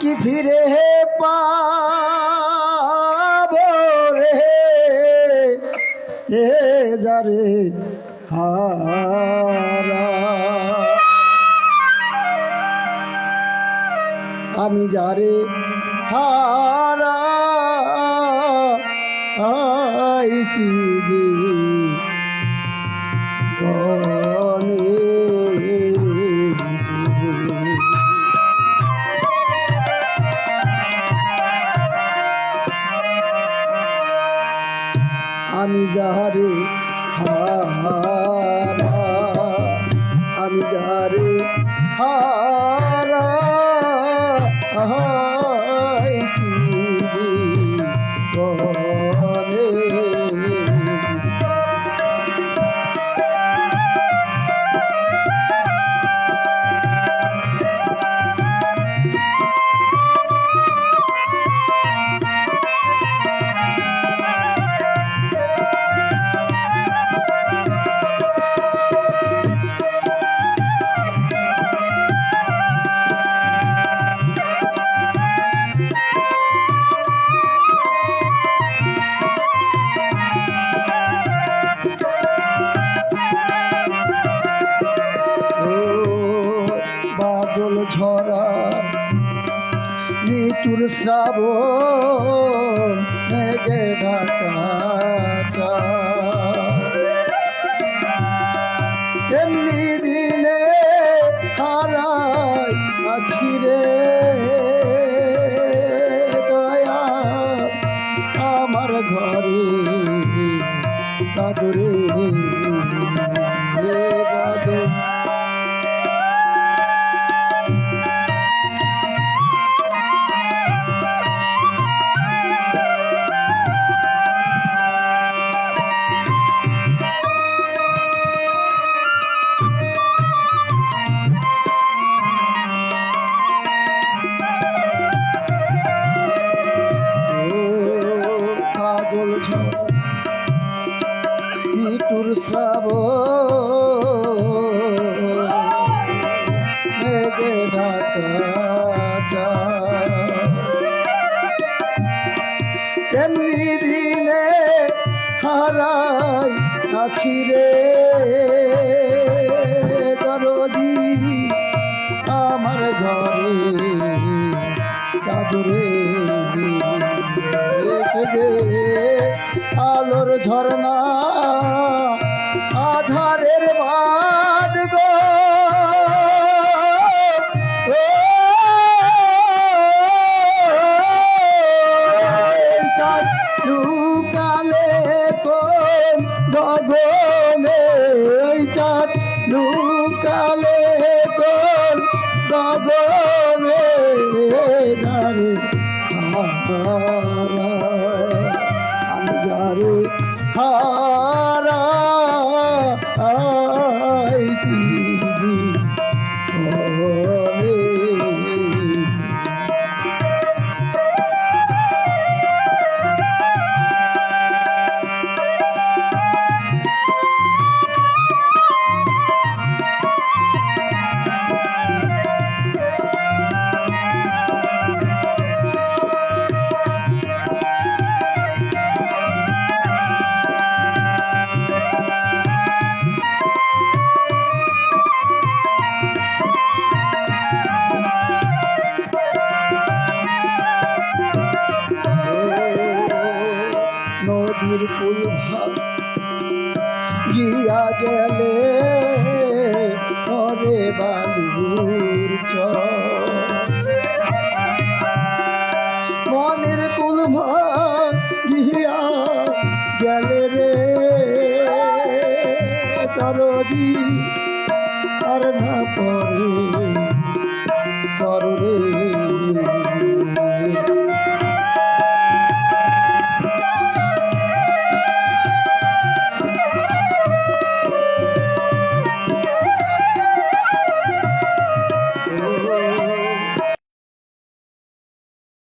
কি ফিরে পাবো রে এ যারে হারা। আমি যারে হারা আইছি যে আমি যাহারে হারা আমি যাহারে হারা আইছি ঝরা মৃত্যুর শ্রাবণ মেঘে ঢাকা। এমনি দিনে হারাই আছি রে দয়া আমার ঘরে মৃত্যুর শ্রাব মেঘে ঢাকা। তেমনি দিনে হারাই আছি রে দরদি আমার ঘরে চাদরে আলোর ঝরনা আধারের বাদ গো। লুকালে কোন গগনে চাঁদ যারে হারা গিয়া গেলে পরে বালুর মনের কুল গিয়া গেলে রে তরদি আর না